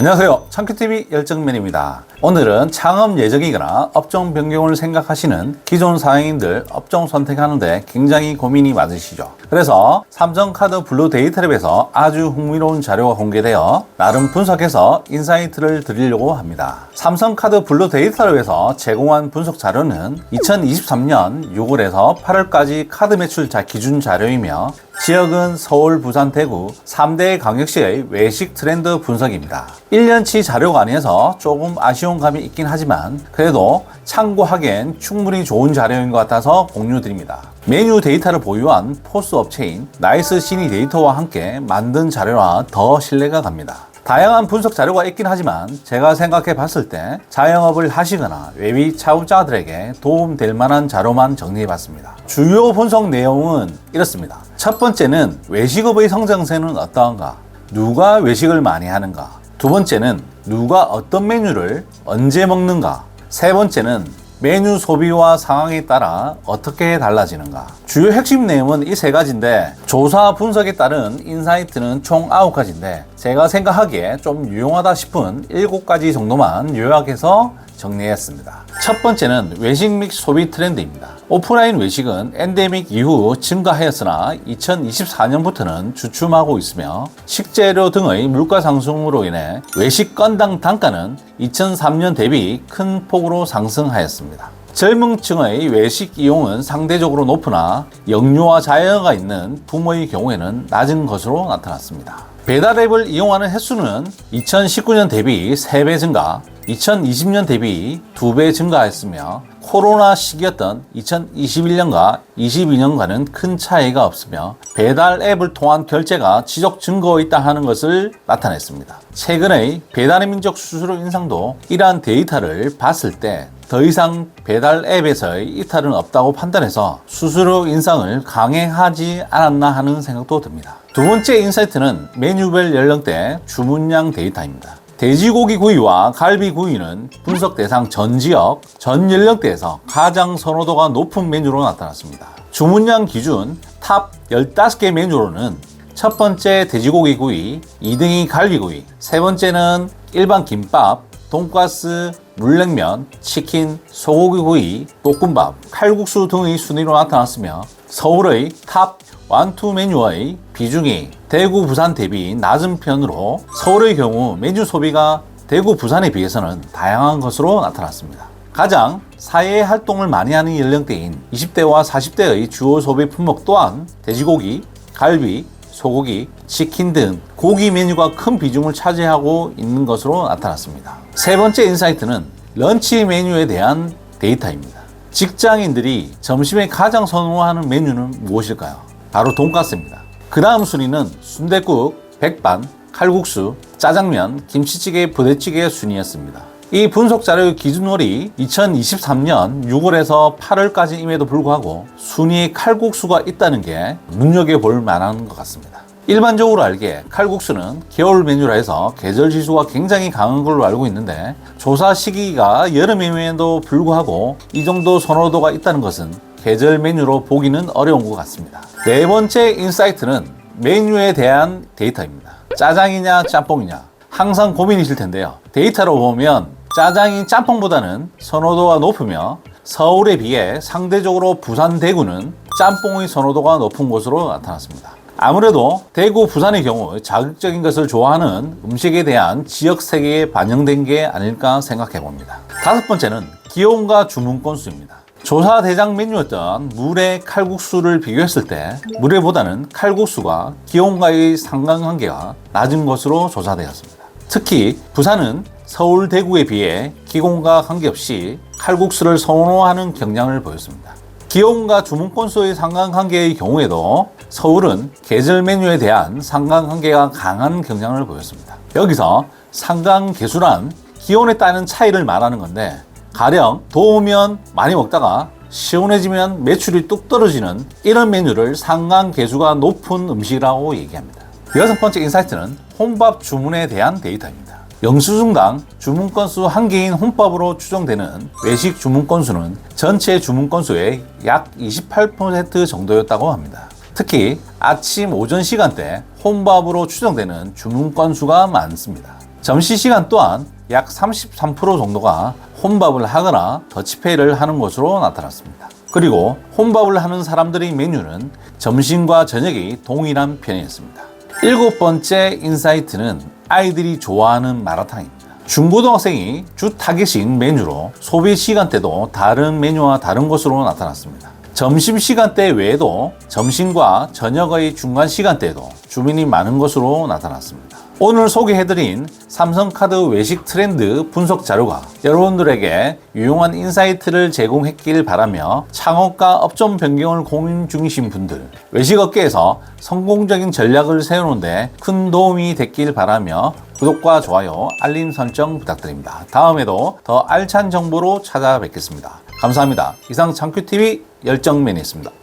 안녕하세요. 창큐TV 열정맨입니다. 오늘은 창업 예정이거나 업종 변경을 생각하시는 기존 사장님들 업종 선택하는데 굉장히 고민이 많으시죠. 그래서 삼성카드 블루 데이터랩에서 아주 흥미로운 자료가 공개되어 나름 분석해서 인사이트를 드리려고 합니다. 삼성카드 블루 데이터랩에서 제공한 분석 자료는 2023년 6월에서 8월까지 카드 매출자 기준 자료이며 지역은 서울, 부산, 대구 3대 광역시의 외식 트렌드 분석입니다. 1년치 자료가 아니어서 조금 아쉬운 감이 있긴 하지만 그래도 참고하기엔 충분히 좋은 자료인 것 같아서 공유드립니다. 메뉴 데이터를 보유한 포스 업체인 나이스 시니 데이터와 함께 만든 자료라 더 신뢰가 갑니다. 다양한 분석 자료가 있긴 하지만 제가 생각해 봤을 때 자영업을 하시거나 외비 차업자들에게 도움될 만한 자료만 정리해 봤습니다. 주요 분석 내용은 이렇습니다. 첫 번째는 외식업의 성장세는 어떠한가? 누가 외식을 많이 하는가? 두 번째는 누가 어떤 메뉴를 언제 먹는가? 세 번째는 메뉴 소비와 상황에 따라 어떻게 달라지는가. 주요 핵심 내용은 이 세 가지인데 조사 분석에 따른 인사이트는 총 아홉 가지인데 제가 생각하기에 좀 유용하다 싶은 일곱 가지 정도만 요약해서 정리했습니다. 첫 번째는 외식 믹 소비 트렌드입니다. 오프라인 외식은 엔데믹 이후 증가하였으나 2024년부터는 주춤하고 있으며 식재료 등의 물가 상승으로 인해 외식 건당 단가는 2003년 대비 큰 폭으로 상승하였습니다. 젊은 층의 외식 이용은 상대적으로 높으나 영유아 자녀가 있는 부모의 경우에는 낮은 것으로 나타났습니다. 배달 앱을 이용하는 횟수는 2019년 대비 3배 증가, 2020년 대비 2배 증가했으며 코로나 시기였던 2021년과 22년과는 큰 차이가 없으며 배달 앱을 통한 결제가 지속 증가하고 있다 하는 것을 나타냈습니다. 최근의 배달의 민족 수수료 인상도 이러한 데이터를 봤을 때 더 이상 배달 앱에서의 이탈은 없다고 판단해서 수수료 인상을 강행하지 않았나 하는 생각도 듭니다. 두 번째 인사이트는 메뉴별 연령대 주문량 데이터입니다. 돼지고기 구이와 갈비 구이는 분석 대상 전 지역, 전 연령대에서 가장 선호도가 높은 메뉴로 나타났습니다. 주문량 기준 탑 15개 메뉴로는 첫 번째 돼지고기 구이, 2등이 갈비 구이, 세 번째는 일반 김밥, 돈가스, 물냉면, 치킨, 소고기 구이, 볶음밥, 칼국수 등의 순위로 나타났으며 서울의 탑 완투 메뉴의 비중이 대구, 부산 대비 낮은 편으로 서울의 경우 메뉴 소비가 대구, 부산에 비해서는 다양한 것으로 나타났습니다. 가장 사회 활동을 많이 하는 연령대인 20대와 40대의 주요 소비 품목 또한 돼지고기, 갈비, 소고기, 치킨 등 고기 메뉴가 큰 비중을 차지하고 있는 것으로 나타났습니다. 세 번째 인사이트는 런치 메뉴에 대한 데이터입니다. 직장인들이 점심에 가장 선호하는 메뉴는 무엇일까요? 바로 돈가스입니다. 그 다음 순위는 순댓국, 백반, 칼국수, 짜장면, 김치찌개, 부대찌개 순이었습니다. 이 분석 자료의 기준월이 2023년 6월에서 8월까지임에도 불구하고 순위에 칼국수가 있다는 게 눈여겨볼 만한 것 같습니다. 일반적으로 알기에 칼국수는 겨울 메뉴라 해서 계절 지수가 굉장히 강한 걸로 알고 있는데 조사 시기가 여름임에도 불구하고 이 정도 선호도가 있다는 것은 계절 메뉴로 보기는 어려운 것 같습니다. 네 번째 인사이트는 메뉴에 대한 데이터입니다. 짜장이냐 짬뽕이냐 항상 고민이실 텐데요. 데이터로 보면 짜장이 짬뽕보다는 선호도가 높으며 서울에 비해 상대적으로 부산, 대구는 짬뽕의 선호도가 높은 곳으로 나타났습니다. 아무래도 대구, 부산의 경우 자극적인 것을 좋아하는 음식에 대한 지역 세계에 반영된 게 아닐까 생각해 봅니다. 다섯 번째는 기온과 주문 건수입니다. 조사 대장 메뉴였던 물회 칼국수를 비교했을 때 물회보다는 칼국수가 기온과의 상관관계가 낮은 것으로 조사되었습니다. 특히 부산은 서울, 대구에 비해 기온과 관계없이 칼국수를 선호하는 경향을 보였습니다. 기온과 주문 건수의 상관관계의 경우에도 서울은 계절 메뉴에 대한 상관관계가 강한 경향을 보였습니다. 여기서 상관계수란 기온에 따른 차이를 말하는 건데 가령 더우면 많이 먹다가 시원해지면 매출이 뚝 떨어지는 이런 메뉴를 상관계수가 높은 음식이라고 얘기합니다. 여섯 번째 인사이트는 혼밥 주문에 대한 데이터입니다. 영수증당 주문 건수 한 개인 혼밥으로 추정되는 외식 주문 건수는 전체 주문 건수의 약 28% 정도였다고 합니다. 특히 아침 오전 시간대 혼밥으로 추정되는 주문 건수가 많습니다. 점심 시간 또한 약 33% 정도가 혼밥을 하거나 더치페이를 하는 것으로 나타났습니다. 그리고 혼밥을 하는 사람들의 메뉴는 점심과 저녁이 동일한 편이었습니다. 일곱 번째 인사이트는 아이들이 좋아하는 마라탕입니다. 중고등학생이 주 타겟인 메뉴로 소비 시간대도 다른 메뉴와 다른 것으로 나타났습니다. 점심 시간대 외에도 점심과 저녁의 중간 시간대에도 주민이 많은 것으로 나타났습니다. 오늘 소개해드린 삼성카드 외식 트렌드 분석 자료가 여러분들에게 유용한 인사이트를 제공했길 바라며 창업과 업종 변경을 고민 중이신 분들, 외식업계에서 성공적인 전략을 세우는데 큰 도움이 됐길 바라며 구독과 좋아요, 알림 설정 부탁드립니다. 다음에도 더 알찬 정보로 찾아뵙겠습니다. 감사합니다. 이상 창큐TV 열정맨이었습니다.